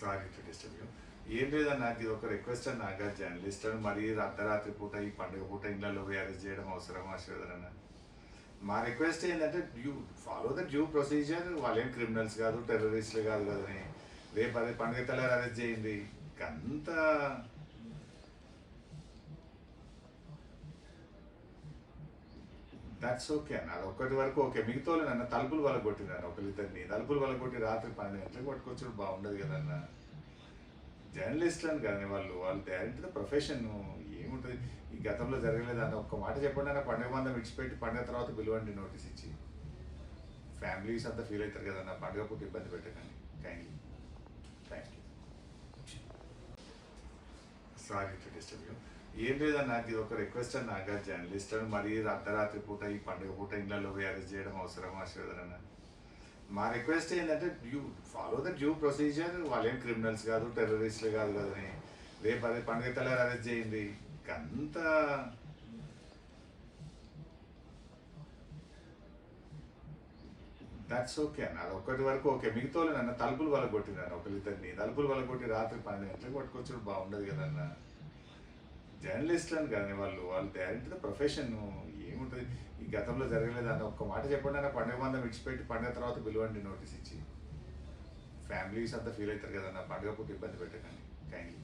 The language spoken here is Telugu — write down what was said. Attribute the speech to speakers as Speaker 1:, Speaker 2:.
Speaker 1: సారీ టు డిస్టర్బ్ యూ ఏం లేదన్న నాకు ఇది ఒక రిక్వెస్ట్ అన్న నాకు జర్నలిస్ట్ అని. మరీ అర్ధరాత్రి పూట ఈ పండుగ పూట ఇళ్ళలో పోయి అరెస్ట్ చేయడం అవసరం ఆశీర్వదన మా రిక్వెస్ట్ ఏంటంటే due follow the due procedure వాళ్ళేం క్రిమినల్స్ కాదు టెర్రరిస్టులు కాదు కదని. రేపు అదే పండుగ తల్లారు అరెస్ట్ చేయండి. అంత దట్స్ ఓకే అన్న. అది ఒక్కటి వరకు ఓకే మిగతా నన్ను తలుపులు వల్ల కొట్టినారు ఒకరిద్దరిని తలుపులు వల్ల కొట్టి రాత్రి పన్నెండు గంటలకు పట్టుకొచ్చాడు బాగుండదు కదన్న జర్నలిస్టులు అని కానీ వాళ్ళు వాళ్ళు డైరెక్ట్ ద ప్రొఫెషన్ ఏముంటుంది? ఈ గతంలో జరగలేదు అన్న. ఒక్క మాట చెప్పండి అన్న. పండుగ మందం విడిచిపెట్టి పండుగ తర్వాత పిలవండి నోటీస్ ఇచ్చి. ఫ్యామిలీస్ అంతా ఫీల్ అవుతారు కదన్న పండుగ పూట ఇబ్బంది పెట్టకండి. Kindly thank you sorry to disturb you ఏం లేదన్నా నాకు ఇది ఒక రిక్వెస్ట్ అన్న నాకు జర్నలిస్ట్ అని మరీ అర్ధరాత్రి పూట ఈ పండుగ పూట ఇళ్ళలో పోయి అరెస్ట్ చేయడం అవసరం ఆశీర్వదన మా రిక్వెస్ట్ ఏంటంటే due follow the due procedure వాళ్ళేం క్రిమినల్స్ కాదు టెర్రరిస్టులు కాదు కదని. రేపు అదే పండుగ తెల్లారు అరెస్ట్ చేయండి. అంత దట్స్ ఓకే అన్న. అది ఒక్కటి వరకు ఓకే మిగతా వాళ్ళు నన్ను తలుపులు వల్ల కొట్టినారు ఒకరిద్దరిని తలుపులు వల్ల కొట్టి రాత్రి పన్నెండు గంటలకు పట్టుకొచ్చాడు బాగుండదు కదన్నా. జర్నలిస్టులు అని కానీ వాళ్ళు వాళ్ళు డైరెక్ట్ ద ప్రొఫెషన్ ఏముంటుంది? ఈ గతంలో జరగలేదు అని ఒక్క మాట చెప్పండి అన్న పండుగ మందం విడిచిపెట్టి పండుగ తర్వాత పిలవండి నోటీస్ ఇచ్చి. ఫ్యామిలీస్ అంతా ఫీల్ అవుతారు కదన్న పండుగ పూట ఇబ్బంది పెట్టకండి. కైండ్లీ